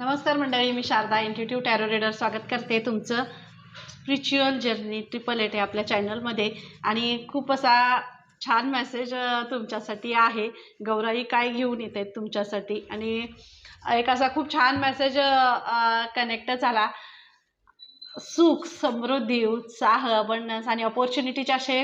नमस्कार मंडळी मी शारदा इन्स्टिट्यूट टॅरो रेडर स्वागत करते तुमचं. स्पिरिच्युअल जर्नी ट्रिपल एट आहे आपल्या चॅनलमध्ये आणि खूप असा छान मेसेज तुमच्यासाठी आहे. गौराई काय घेऊन येत आहेत तुमच्यासाठी? आणि एक असा खूप छान मेसेज कनेक्ट झाला. सुख समृद्धी उत्साह अबंडन्स आणि ऑपॉर्च्युनिटीचे असे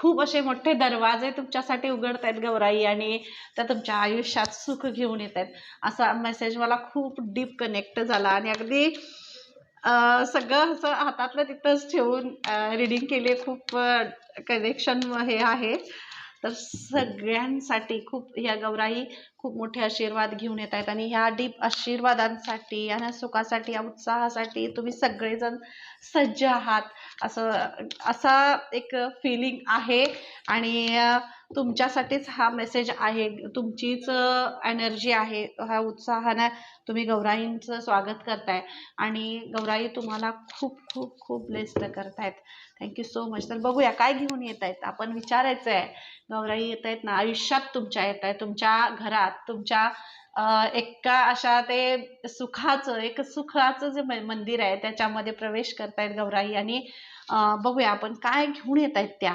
खूप असे मोठे दरवाजे तुमच्यासाठी उघडत आहेत गौराई आणि त्या तुमच्या आयुष्यात सुख घेऊन येत आहेत असा मेसेज मला खूप डीप कनेक्ट झाला आणि अगदी सगळं असं हातातलं तिथंच ठेवून रिडिंग केले खूप कनेक्शन हे आहे. तर सगळ्यांसाठी खूप ह्या गौराई खूप मोठे आशीर्वाद घेऊन येत आहेत आणि ह्या डीप आशीर्वादांसाठी आणि सुखासाठी या उत्साहासाठी तुम्ही सगळेजण सज्ज आहात. असं असा एक फिलिंग आहे. आणि तुमच्यासाठीच हा मेसेज आहे. तुमचीच एनर्जी आहे. ह्या उत्साहानं तुम्ही गौराईंचं स्वागत करताय. आणि गौराई तुम्हाला खूप खूप खूप ब्लेस्ड करतायत. थँक्यू सो मच तर बघूया काय घेऊन येत आहेत आपण विचारायचं आहे गौराई येत आहेत ना. आयुष्यात तुमच्या येत आहेत तुमच्या घरात तुमच्या एका अशा ते सुखाचं एक सुखाचं जे मंदिर आहे त्याच्यामध्ये प्रवेश करतायत गौराई आणि बघूया आपण काय घेऊन येत आहेत त्या.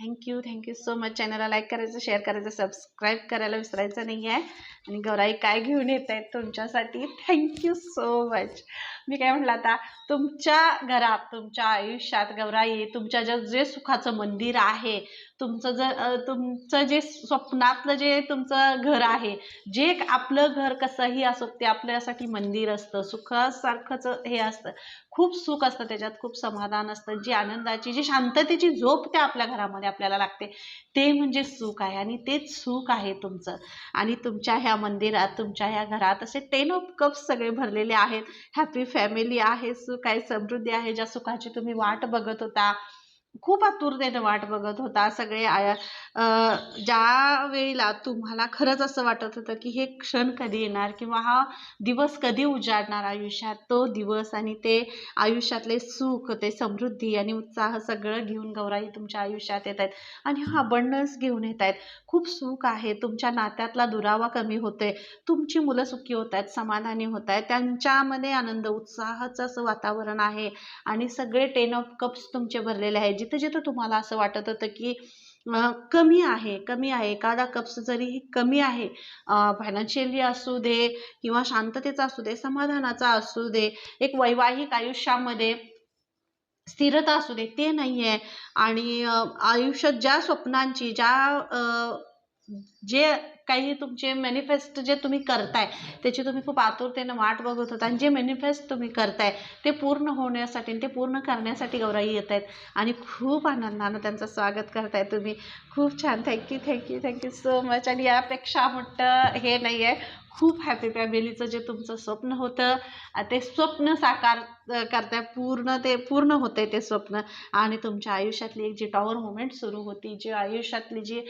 Thank you thank you so much चॅनलला लाईक करायचं शेअर करायचं सबस्क्राईब करायला विसरायचं नाही आहे आणि गौराई काय घेऊन येत आहेत तुमच्यासाठी? थँक्यू सो मच मी काय म्हटलं आता तुमच्या घरात तुमच्या आयुष्यात गौराई तुमच्या जे जे सुखाचं मंदिर आहे तुमचं जर तुमचं जे स्वप्नातलं जे तुमचं घर आहे जे आपलं घर कसंही असो ते आपल्यासाठी मंदिर असतं सुखासारखंच हे असतं. खूप सुख असतं त्याच्यात खूप समाधान असतं. जी आनंदाची जी शांततेची झोप त्या आपल्या घरामध्ये आपल्याला लागते ते म्हणजे सुख आहे. आणि तेच सुख आहे तुमचं. आणि तुमच्या ह्या मंदिरात तुमच्या ह्या घरात असे टेन ऑफ कप्स सगळे भरलेले आहेत. हॅपी फॅमिली आहे सुख आहे समृद्धी आहे ज्या सुखाची तुम्ही वाट बघत होता खूप आतुरतेनं वाट बघत होता. सगळे आया ज्या वेळेला तुम्हाला खरंच असं वाटत होतं की हे क्षण कधी येणार किंवा हा दिवस कधी उजाडणार आयुष्यात तो दिवस आणि ते आयुष्यातले सुख ते समृद्धी आणि उत्साह सगळं घेऊन गौराई तुमच्या आयुष्यात येत आहेत आणि हा अबंडन्स घेऊन येत आहेत. खूप सुख आहे. तुमच्या नात्यातला दुरावा कमी होतोय. तुमची मुलं सुखी होत आहेत समाधानी होत आहेत. त्यांच्यामध्ये आनंद उत्साहाचं असं वातावरण आहे आणि सगळे टेन ऑफ कप्स तुमचे भरलेले आहेत. जिथं जिथं तुम्हाला असं वाटत होतं की कमी आहे कमी आहे एखादा कप्स जरी कमी आहे फायनान्शियली असू दे किंवा शांततेचा असू दे समाधानाचा असू दे एक वैवाहिक आयुष्यामध्ये स्थिरता असू दे ते नाही आहे आणि आयुष्यात ज्या स्वप्नांची ज्या जे काही तुमचे मॅनिफेस्ट जे तुम्ही करताय त्याची तुम्ही खूप आतुरतेनं वाट बघत होता आणि जे मॅनिफेस्ट तुम्ही करताय ते पूर्ण होण्यासाठी आणि ते पूर्ण करण्यासाठी गौराई येत आहेत आणि खूप आनंदानं त्यांचं स्वागत करताय तुम्ही. खूप छान. Thank you thank you thank you so much आणि यापेक्षा मोठं हे नाही आहे खूप हॅपी फॅमिलीचं जे तुमचं स्वप्न होतं ते स्वप्न साकार अ, करताय. पूर्ण ते पूर्ण होतंय ते स्वप्न. आणि तुमच्या आयुष्यातली एक जी टॉवर मुवमेंट सुरू होती जी आयुष्यातली जी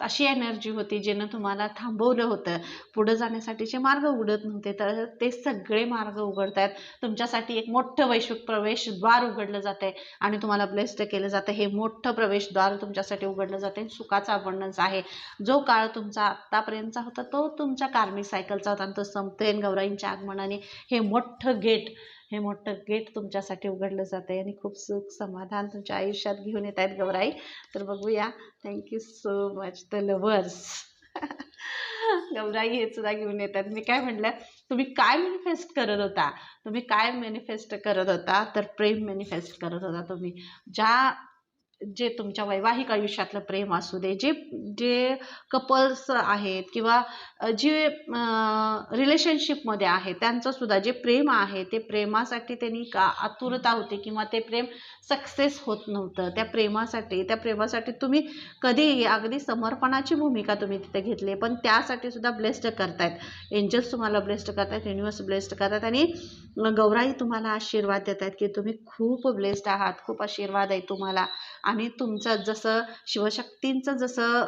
अशी एनर्जी होती जिनं तुम्हाला थांबवलं होतं पुढं जाण्यासाठीचे मार्ग उघडत नव्हते तर ते सगळे मार्ग उघडत आहेत तुमच्यासाठी एक मोठं वैश्विक प्रवेशद्वार उघडलं जात आहे आणि तुम्हाला ब्लेस्ड केलं जातं. हे मोठं प्रवेशद्वार तुमच्यासाठी उघडलं जाते सुखाचा अबंडन्स आहे. जो काळ तुमचा आत्तापर्यंतचा होता तो तुमच्या कार्मिक सायकलचा होता आणि तो संपतोय गौराईंच्या आगमनाने. हे मोठं गेट हे मोठं गेट तुमच्यासाठी उघडलं जात आहे आणि खूप सुख समाधान तुमच्या आयुष्यात घेऊन येत आहेत गौराई. तर बघूया. Thank you so much the lovers Gaurai हे सुद्धा घेऊन येतात मी काय म्हटलं तुम्ही काय मॅनिफेस्ट करत होता? तुम्ही काय मॅनिफेस्ट करत होता? तर प्रेम मॅनिफेस्ट करत होता तुम्ही. ज्या जे तुमच्या वैवाहिक आयुष्यातलं प्रेम असू दे जे जे कपल्स आहेत किंवा जे रिलेशनशिपमध्ये आहे त्यांचं सुद्धा जे प्रेम आहे ते प्रेमासाठी त्यांनी का आतुरता होती किंवा ते प्रेम सक्सेस होत नव्हतं त्या प्रेमासाठी त्या प्रेमासाठी तुम्ही कधी अगदी समर्पणाची भूमिका तुम्ही तिथे घेतली पण त्यासाठी सुद्धा ब्लेस्ड करतायत. एंजल्स तुम्हाला ब्लेस्ड करतायत युनिवर्स ब्लेस्ड करतायत आणि गौराई तुम्हाला आशीर्वाद देत आहेत की तुम्ही खूप ब्लेस्ड आहात खूप आशीर्वाद आहे तुम्हाला. आणि तुमचं जसं शिवशक्तींचं जसं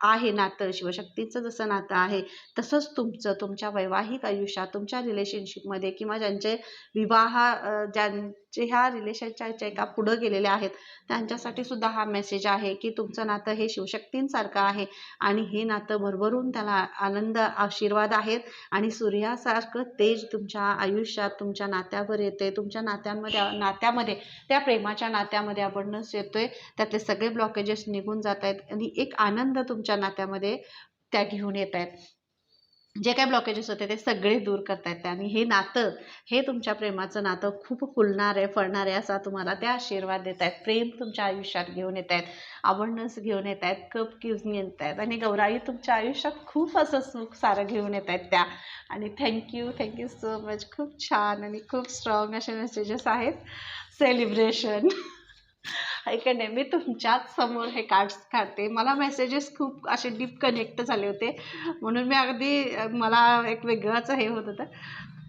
आहे नातं शिवशक्तीचं जसं नातं आहे तसंच तुमचं तुमच्या वैवाहिक आयुष्यात तुमच्या रिलेशनशिपमध्ये किंवा ज्यांचे विवाह ज्यां जे ह्या रिलेशनच्या ज्या पुढं गेलेल्या आहेत त्यांच्यासाठी सुद्धा हा मेसेज आहे की तुमचं नातं हे शिवशक्तींसारखं आहे आणि हे नातं भरभरून त्याला आनंद आशीर्वाद आहेत आणि सूर्यासारखं तेज तुमच्या आयुष्यात तुमच्या नात्यावर येते तुमच्या नात्यांमध्ये नात्यामध्ये त्या प्रेमाच्या नात्यामध्ये अबंडन्स येतोय त्यातले सगळे ब्लॉकेजेस निघून जात आहेत आणि एक आनंद तुमच्या नात्यामध्ये त्या घेऊन येत आहेत जे काही ब्लॉकेजेस होते ते सगळे दूर करतायत आणि हे नातं हे तुमच्या प्रेमाचं नातं खूप फुलणार आहे फळणार आहे असा तुम्हाला ते आशीर्वाद देत आहेत प्रेम तुमच्या आयुष्यात घेऊन येत आहेत आवडणस घेऊन येत आहेत कप घेऊन येत आहेत आणि गौराई तुमच्या आयुष्यात खूप असं सुख सारं घेऊन येत आहेत त्या. आणि थँक्यू थँक्यू सो मच खूप छान आणि खूप स्ट्रॉंग असे मेसेजेस आहेत. सेलिब्रेशन ऐका नाही? मी तुमच्याच समोर हे कार्ड्स काढते. मला मेसेजेस खूप असे डीप कनेक्ट झाले होते. म्हणून मी अगदी मला एक वेगळंच हे होत होतं.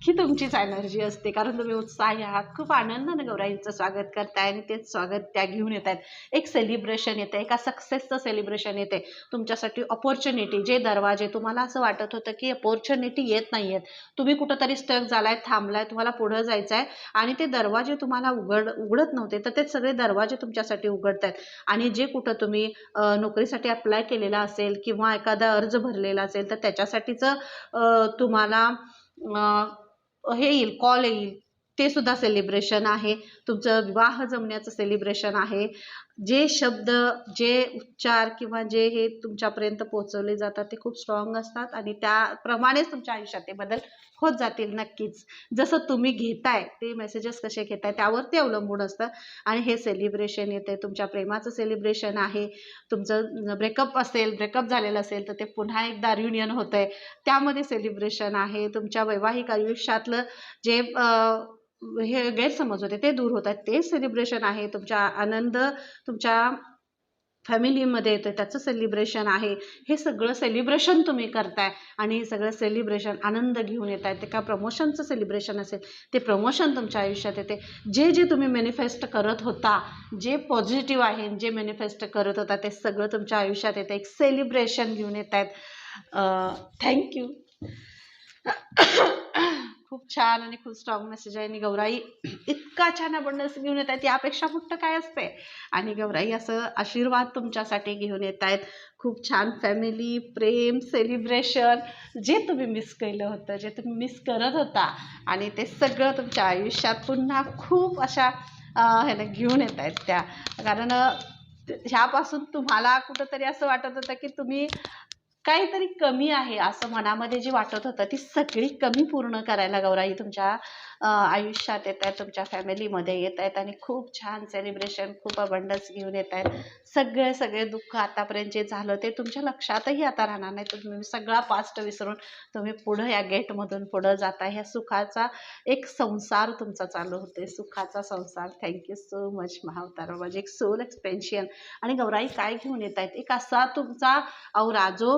ही तुमचीच एनर्जी असते. कारण तुम्ही उत्साही आहात. खूप आनंदाने गौराईंचं स्वागत करताय आणि तेच स्वागत त्या घेऊन येत आहेत एक सेलिब्रेशन येतं. एका सक्सेसचं सेलिब्रेशन येते. तुमच्यासाठी ऑपॉर्च्युनिटी जे दरवाजे. तुम्हाला असं वाटत होतं की ऑपॉर्च्युनिटी येत नाही आहेत तुम्ही कुठंतरी स्टक झालाय थांबलाय तुम्हाला पुढं जायचं आहे आणि ते दरवाजे तुम्हाला उघड उघडत नव्हते. तर ते सगळे दरवाजे तुमच्यासाठी उघडत आहेत आणि जे कुठं तुम्ही नोकरीसाठी अप्लाय केलेला असेल किंवा एखादा अर्ज भरलेला असेल तर त्याच्यासाठीचं तुम्हाला हे येईल कॉल येईल. ते सुद्धा सेलिब्रेशन आहे. तुमचं विवाह जमण्याचं सेलिब्रेशन आहे. जे शब्द जे उच्चार किंवा जे हे तुमच्यापर्यंत पोहोचवले जातात ते खूप स्ट्रॉंग असतात आणि त्याप्रमाणेच तुमच्या आयुष्यात ते बदल होत जातील नक्कीच. जसं तुम्ही घेताय ते मेसेजेस कसे घेताय त्यावर ते अवलंबून असतं. आणि हे सेलिब्रेशन येते तुमच्या प्रेमाचं सेलिब्रेशन आहे तुमचं ब्रेकअप असेल ब्रेकअप झालेलं असेल तर ते पुन्हा एकदा रियुनियन होतं आहे त्यामध्ये सेलिब्रेशन आहे तुमच्या वैवाहिक आयुष्यातलं जे हे गैरसमज होते ते दूर होत आहेत ते सेलिब्रेशन आहे. तुमच्या आनंद तुमच्या फॅमिलीमध्ये येतं त्याचं सेलिब्रेशन आहे. हे सगळं सेलिब्रेशन तुम्ही करताय आणि हे सगळं सेलिब्रेशन आनंद घेऊन येत आहे ते का प्रमोशनचं सेलिब्रेशन असेल? ते प्रमोशन तुमच्या आयुष्यात येते. जे जे तुम्ही मॅनिफेस्ट करत होता जे पॉझिटिव्ह आहे जे मॅनिफेस्ट करत होता ते सगळं तुमच्या आयुष्यात येतं. एक सेलिब्रेशन घेऊन येत आहेत थँक्यू खूप छान आणि खूप स्ट्रॉंग मेसेज आहे. आणि गौराई इतका छान अबंडन्स घेऊन येत आहेत यापेक्षा मोठं काय असते? आणि गौराई असं आशीर्वाद तुमच्यासाठी घेऊन येत आहेत. खूप छान फॅमिली प्रेम सेलिब्रेशन जे तुम्ही मिस केलं होतं जे तुम्ही मिस करत होता आणि ते सगळं तुमच्या आयुष्यात पुन्हा खूप अशा ह्याला घेऊन येत आहेत त्या. कारण ह्यापासून तुम्हाला कुठंतरी असं वाटत होतं की तुम्ही काहीतरी कमी आहे असं मनामध्ये जी वाटत होतं ती सगळी कमी पूर्ण करायला गौराई तुमच्या आयुष्यात येत आहेत तुमच्या फॅमिलीमध्ये येत आहेत आणि खूप छान सेलिब्रेशन खूप अबंडन्स घेऊन येत आहेत सगळे सगळे दुःख आतापर्यंत जे झालं ते तुमच्या लक्षातही आता राहणार नाही. तुम्ही सगळा पास्ट विसरून तुम्ही पुढं या गेटमधून पुढं जाता. ह्या सुखाचा एक संसार तुमचा चालू होते. सुखाचा संसार. थँक्यू सो मच महावतार माझे एक सोल एक्सपेन्शन आणि गौराई काय घेऊन येत आहेत एक असा तुमचा औरा जो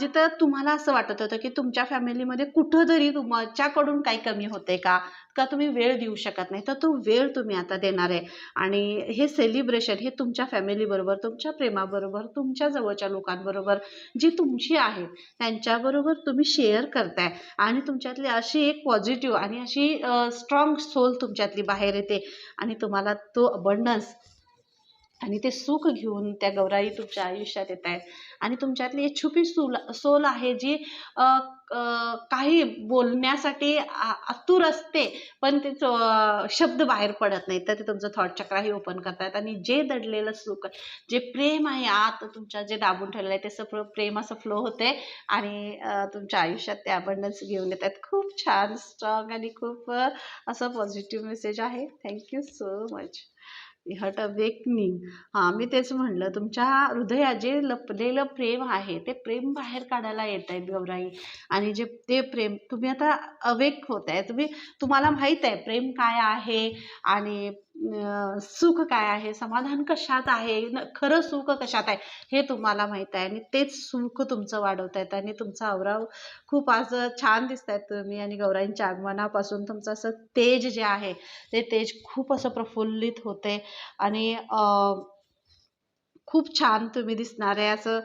जिथं तुम्हाला असं वाटत होतं की तुमच्या फॅमिलीमध्ये कुठंतरी तुमच्याकडून काही कमी होते का? का तुम्ही वेळ देऊ शकत नाही. तर तो वेळ तुम्ही आता देणार आहे. आणि हे सेलिब्रेशन हे तुमच्या फॅमिलीबरोबर तुमच्या प्रेमाबरोबर तुमच्या जवळच्या लोकांबरोबर जी तुमची आहेत त्यांच्याबरोबर तुम्ही शेअर करताय. आणि तुमच्यातली अशी एक पॉझिटिव्ह आणि अशी स्ट्रॉंग सोल तुमच्यातली बाहेर येते. आणि तुम्हाला तो अबंडन्स आणि ते सुख घेऊन त्या गौराई तुमच्या आयुष्यात येत आहेत. आणि तुमच्यातली एक छुपी सोल सोल आहे जी काही बोलण्यासाठी आतुर असते पण ते शब्द बाहेर पडत नाही. तर ते तुमचं थॉट चक्राही ओपन करतात. आणि जे दडलेलं सुख जे प्रेम आहे आत तुमच्या जे दाबून ठेवलेलं आहे ते सगळं प्रेम असं फ्लो होते. आणि तुमच्या आयुष्यात ते अबंडन्स घेऊन येतात खूप छान स्ट्रॉंग आणि खूप असं पॉझिटिव्ह मेसेज आहे. Thank you so much heart awakening हां मी तेच म्हणलं तुमच्या हृदयात जे लपलेलं प्रेम आहे ते प्रेम बाहेर काढायला येत आहेत गौराई. आणि जे ते प्रेम तुम्ही आता अवेक होत आहे. तुम्ही तुम्हाला माहीत आहे प्रेम काय आहे आणि सुख काय आहे? समाधान कशात आहे? खरं सुख कशात आहे? हे तुम्हाला माहीत आहे आणि तेच सुख तुमचं वाढवत आहेत आणि तुमचा अवराव खूप आज छान दिसत आहेत तुम्ही आणि गौराईंच्या आगमनापासून तुमचं असं तेज जे आहे ते तेज खूप असं प्रफुल्लित होते आणि खूप छान तुम्ही दिसणार आहे. असं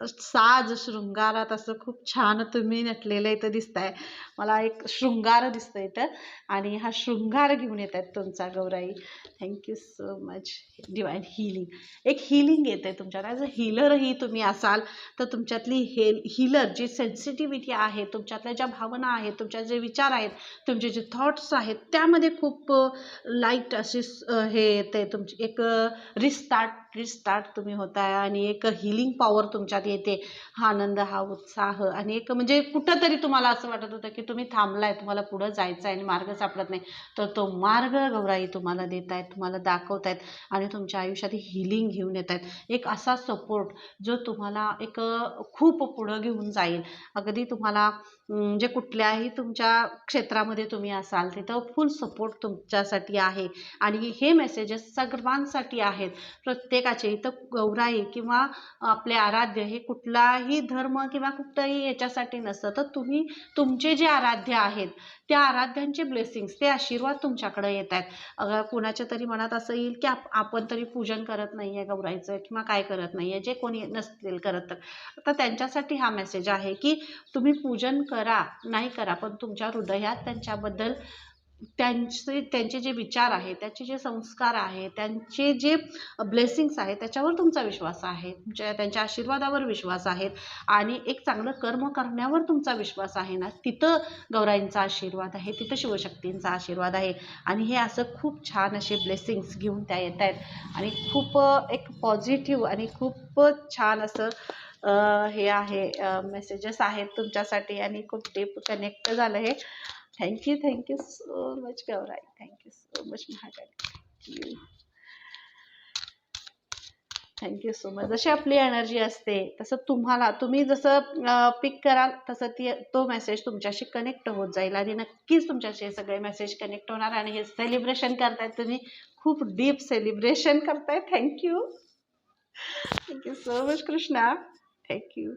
साज शृंगारात असं खूप छान तुम्ही नटलेलं इथं दिसताय. मला एक शृंगार दिसतं इथं आणि हा शृंगार घेऊन येत आहेत तुमचा Gaurai. Thank you so much divine healing एक हिलिंग येत आहे तुमच्यात ॲज अ हिलरही तुम्ही असाल तर तुमच्यातली हे हिलर जी सेन्सिटिव्हिटी आहे तुमच्यातल्या ज्या भावना आहेत तुमच्या जे विचार आहेत तुमचे जे थॉट्स आहेत त्यामध्ये खूप लाइट अशी हे येते तुमची एक रिस्टार्ट रिस्टार्ट तुम्ही होताय आणि एक हिलिंग पॉवर तुमच्यात येते. हा आनंद हा उत्साह आणि एक म्हणजे कुठंतरी तुम्हाला असं वाटत होतं की तुम्ही थांबलाय तुम्हाला पुढं जायचं आहे आणि मार्ग सापडत नाही. तर तो मार्ग गौराई तुम्हाला देत आहेत तुम्हाला दाखवत आहेत आणि तुमच्या आयुष्यात हिलिंग घेऊन येत आहेत एक असा सपोर्ट जो तुम्हाला एक खूप पुढं घेऊन जाईल. अगदी तुम्हाला जे म्हणजे कुठल्याही तुमच्या क्षेत्रामध्ये तुम्ही असाल तिथं फुल सपोर्ट तुमच्यासाठी आहे. आणि हे मेसेजेस सर्वांसाठी आहेत. प्रत्येकाचे इथं गौराई किंवा आपले आराध्य हे कुठलाही धर्म किंवा कुठलंही याच्यासाठी नसतं. तर तुम्ही तुमचे जे आराध्य आहेत त्या आराध्यांचे ब्लेसिंग्स ते आशीर्वाद तुमच्याकडे येत आहेत. अगर कुणाच्या तरी मनात असं येईल की आप आपण तरी पूजन करत नाही आहे गौराईचं किंवा काय करत नाही आहे जे कोणी नसतील करत तर. तर त्यांच्यासाठी हा मेसेज आहे की तुम्ही पूजन करा नाही करा पण तुमच्या हृदयात त्यांच्याबद्दल त्यांचे त्यांचे जे विचार आहेत त्याचे जे संस्कार आहेत त्यांचे जे ब्लेसिंग्स आहेत त्याच्यावर तुमचा विश्वास आहे. तुमच्या त्यांच्या आशीर्वादावर विश्वास आहेत आणि एक चांगलं कर्म करण्यावर तुमचा विश्वास आहे ना तिथं गौराईंचा आशीर्वाद आहे तिथं शिवशक्तींचा आशीर्वाद आहे आणि हे असं खूप छान असे ब्लेसिंग्स घेऊन त्या येत आहेत आणि खूप एक पॉझिटिव्ह आणि खूप छान असं हे आहे मेसेजेस आहेत तुमच्यासाठी आणि खूप डीप कनेक्ट झालं हे. Thank you thank you so much Gaurai thank you so much Mahakali thank you thank you so much जशी आपली एनर्जी असते तसं तुम्हाला तुम्ही जसं पिक कराल तसं ती तो मेसेज तुमच्याशी कनेक्ट होत जाईल आणि नक्कीच तुमच्याशी हे सगळे मेसेज कनेक्ट होणार आणि हे सेलिब्रेशन करताय तुम्ही. खूप डीप सेलिब्रेशन करताय. Thank you thank you so much Krishna thank you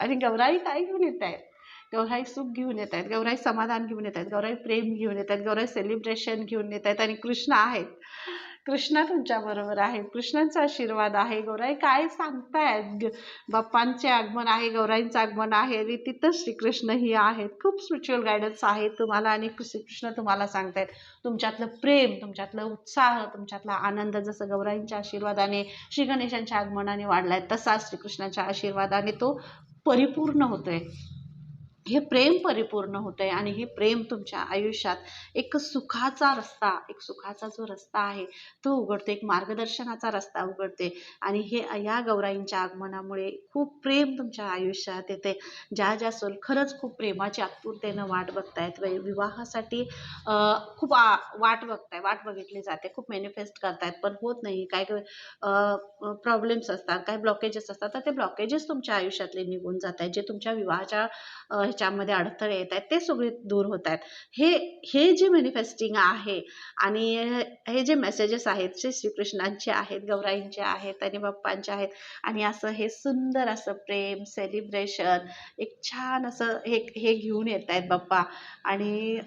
आणि गौराई काय घेऊन येत आहेत गौराई सुख घेऊन येत आहेत गौराई समाधान घेऊन येत आहेत गौराई प्रेम घेऊन येत आहेत गौराई सेलिब्रेशन घेऊन येत आहेत आणि कृष्ण आहेत. कृष्ण तुमच्याबरोबर आहे कृष्णांचा आशीर्वाद आहे. गौराई काय सांगतायत? ग- बाप्पांचे आगमन आहे गौराईंचं आगमन आहे आणि तिथं श्रीकृष्णही आहेत. खूप स्पिरिच्युअल गायडन्स आहे तुम्हाला आणि श्रीकृष्ण तुम्हाला सांगतायत. तुमच्यातलं प्रेम तुमच्यातलं उत्साह तुमच्यातला आनंद जसं गौराईंच्या आशीर्वादाने श्री गणेशांच्या आगमनाने वाढलाय तसा श्रीकृष्णाच्या आशीर्वादाने तो परिपूर्ण होतोय. हे प्रेम परिपूर्ण होतं आहे आणि हे प्रेम तुमच्या आयुष्यात एक सुखाचा रस्ता एक सुखाचा जो रस्ता आहे तो उघडते एक मार्गदर्शनाचा रस्ता उघडते आणि हे या गौराईंच्या आगमनामुळे खूप प्रेम तुमच्या आयुष्यात येते ज्या ज्या सोल खरंच खूप प्रेमाची आतुरतेनं वाट बघतायत. विवाहासाठी खूप वाट बघताय. वाट बघितली जाते. खूप मॅनिफेस्ट करतायत. पण होत नाही. काय प्रॉब्लेम्स असतात. काय ब्लॉकेजेस असतात. तर ते ब्लॉकेजेस तुमच्या आयुष्यातले निघून जात आहेत जे तुमच्या विवाहाच्या ह्याच्यामध्ये अडथळे येत आहेत ते सगळे दूर होत आहेत. हे हे जे मॅनिफेस्टिंग आहे आणि हे जे मेसेजेस आहेत श्री श्रीकृष्णांचे आहेत गौराईंचे आहेत आणि बाप्पांचे आहेत आणि असं हे सुंदर असं प्रेम सेलिब्रेशन एक छान असं हे हे घेऊन येत आहेत बाप्पा. आणि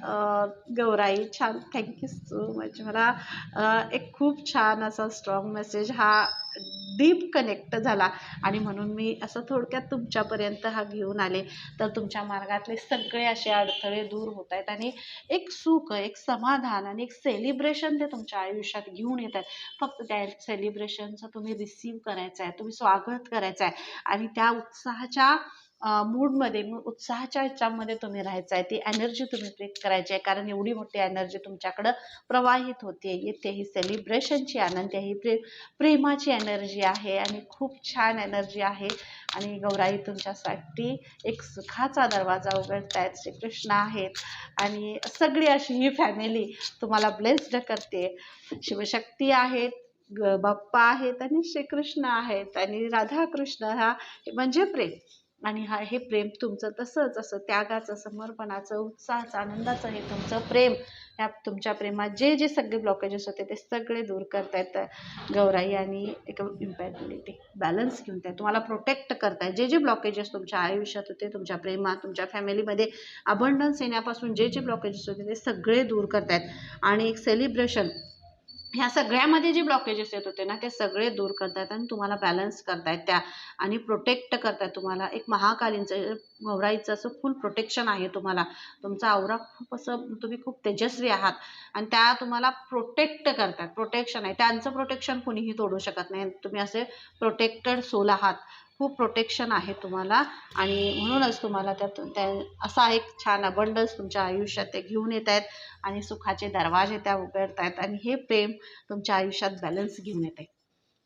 गौराई छान. थँक्यू सो मच मला एक खूप छान असा स्ट्रॉंग मेसेज हा डीप कनेक्ट झाला. आणि म्हणून मी असं थोडक्यात तुमच्यापर्यंत हा घेऊन आले. तर तुमच्या मार्गातले सगळे असे अडथळे दूर होत आहेत. आणि एक सुख एक समाधान आणि एक सेलिब्रेशन ते तुमच्या आयुष्यात घेऊन येत आहेत. फक्त त्या सेलिब्रेशनचं तुम्ही रिसीव करायचं आहे. तुम्ही स्वागत करायचं आहे. आणि त्या उत्साहाच्या मूडमध्ये उत्साहाच्या ह्याच्यामध्ये तुम्ही राहायचं आहे ती एनर्जी तुम्ही ब्रेक करायची आहे कारण एवढी मोठी एनर्जी तुमच्याकडं प्रवाहित होते येते ही सेलिब्रेशनची आनंद ही प्रे प्रेमाची एनर्जी आहे आणि खूप छान एनर्जी आहे. आणि गौराई तुमच्यासाठी एक सुखाचा दरवाजा उघडतायत श्रीकृष्ण आहेत. आणि सगळी अशी ही फॅमिली तुम्हाला ब्लेस्ड करते. शिवशक्ती आहेत ग- बाप्पा आहेत आणि श्रीकृष्ण आहेत आणि राधाकृष्ण हा म्हणजे प्रेम. आणि हा हे प्रेम तुमचं तसंच असं त्यागाचं समर्पणाचं उत्साहाचं आनंदाचं हे तुमचं प्रेम. ह्या तुमच्या प्रेमात जे जे सगळे ब्लॉकेजेस होते ते सगळे दूर करतायत गौराई आणि एक इम्पॅबिलिटी बॅलन्स घेऊन त्या. तुम्हाला प्रोटेक्ट करतायत जे जे ब्लॉकेजेस तुमच्या आयुष्यात होते तुमच्या प्रेमात तुमच्या फॅमिलीमध्ये अबंडन्स येण्यापासून जे जे ब्लॉकेजेस होते ते सगळे दूर करतायत. आणि एक सेलिब्रेशन ह्या सगळ्यामध्ये जे ब्लॉकेजेस येत होते ना ते सगळे दूर करतायत आणि तुम्हाला बॅलन्स करतायत त्या आणि प्रोटेक्ट करतायत तुम्हाला. एक महाकालींचं गौराईचं असं फुल प्रोटेक्शन आहे तुम्हाला. तुमचा आवरा खूप असं तुम्ही खूप तेजस्वी आहात आणि त्या तुम्हाला प्रोटेक्ट करतात प्रोटेक्शन आहे. त्यांचं प्रोटेक्शन कुणीही तोडू शकत नाही. तुम्ही असे प्रोटेक्टेड सोल आहात. खूप प्रोटेक्शन आहे तुम्हाला. आणि म्हणूनच तुम्हाला त्यात त्या असा एक छान अबंडन्स तुमच्या आयुष्यात ते घेऊन येत आहेत आणि सुखाचे दरवाजे त्या उघडत आहेत आणि हे प्रेम तुमच्या आयुष्यात बॅलन्स घेऊन येते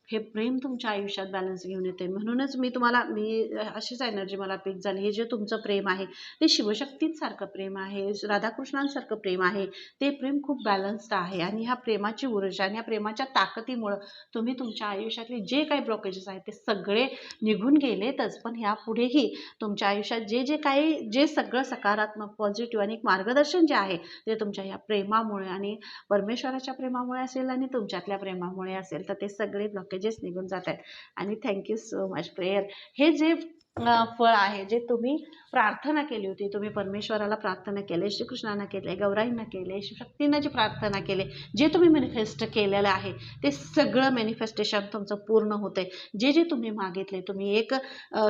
हे प्रेम तुमच्या आयुष्यात बॅलन्स घेऊन येते. म्हणूनच मी तुम्हाला मी अशीच एनर्जी मला पिक झाली. हे जे तुमचं प्रेम आहे ते शिवशक्तींसारखं प्रेम आहे राधाकृष्णांसारखं प्रेम आहे ते प्रेम खूप बॅलन्स्ड आहे. आणि ह्या प्रेमाची ऊर्जा आणि ह्या प्रेमाच्या ताकदीमुळं तुम्ही तुमच्या आयुष्यातले जे काही ब्लॉकेजेस आहेत ते सगळे निघून गेलेतच. पण ह्यापुढेही तुमच्या आयुष्यात जे जे काही जे सगळं सकारात्मक पॉझिटिव्ह आणि एक मार्गदर्शन जे आहे ते तुमच्या ह्या प्रेमामुळे आणि परमेश्वराच्या प्रेमामुळे असेल आणि तुमच्यातल्या प्रेमामुळे असेल तर ते सगळे ब्लॉकेज मेसेजेस निघून जात आहेत आणि थँक्यू सो मच प्रेयर. हे जे फळ आहे जे तुम्ही प्रार्थना केली होती. तुम्ही परमेश्वराला प्रार्थना केली श्रीकृष्णांना केले गौराईंना केले शक्तींना जी प्रार्थना केले जे तुम्ही मॅनिफेस्ट केलेलं आहे ते सगळं मॅनिफेस्टेशन तुमचं पूर्ण होते जे जे तुम्ही मागितले तुम्ही एक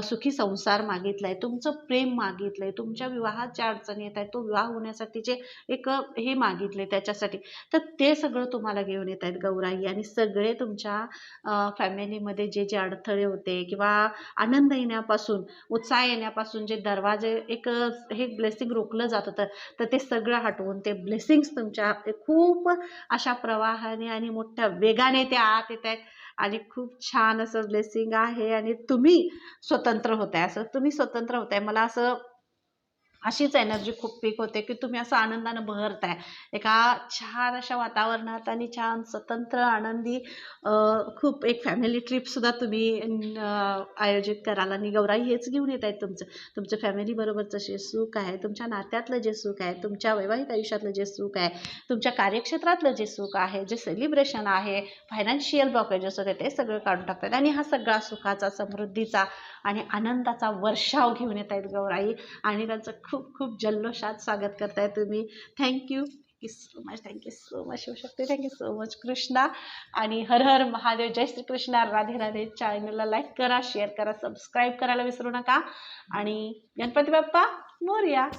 सुखी संसार मागितलाय तुमचं प्रेम मागितलंय तुमच्या विवाहाच्या अडचणी येत आहेत तो विवाह होण्यासाठी जे एक हे मागितले त्याच्यासाठी तर ते सगळं तुम्हाला घेऊन येत आहेत गौराई आणि सगळे तुमच्या फॅमिलीमध्ये जे जे अडथळे होते किंवा आनंद येण्यापासून उत्साह येण्यापासून जे दरवाजे एक हे ब्लेसिंग रोखलं जात होतं तर ते सगळं हटवून ते ब्लेसिंग्स तुमच्या ते खूप अशा प्रवाहाने आणि मोठ्या वेगाने ते आत येत आहेत. आणि खूप छान असं ब्लेसिंग आहे आणि तुम्ही स्वतंत्र होत आहे. असं तुम्ही स्वतंत्र होत आहे. मला असं अशीच एनर्जी खूप पीक होते की तुम्ही असं आनंदानं बहरताय. एका छान अशा वातावरणात आणि छान स्वतंत्र आनंदी खूप एक फॅमिली ट्रिपसुद्धा तुम्ही आयोजित कराल. आणि गौराई हेच घेऊन येत आहेत तुमचं. तुमचं फॅमिलीबरोबरचं जे सुख आहे तुमच्या नात्यातलं जे सुख आहे तुमच्या वैवाहिक आयुष्यातलं जे सुख आहे तुमच्या कार्यक्षेत्रातलं जे सुख आहे जे सेलिब्रेशन आहे फायनान्शियल ब्लॉकेजेस होते ते सगळं काढून टाकतात आणि हा सगळा सुखाचा समृद्धीचा आणि आनंदाचा वर्षाव घेऊन येत आहेत गौराई. आणि त्यांचं खूप खूप जल्लोषात स्वागत करताय तुम्ही. Thank you thank you so much thank you so much Shivshakti. Thank you so much Krishna. आणि हर हर महादेव जय श्री कृष्णा. राधे राधे. चॅनलला लाईक करा शेअर करा सबस्क्राईब करायला विसरू नका. आणि गणपती बाप्पा मोरया.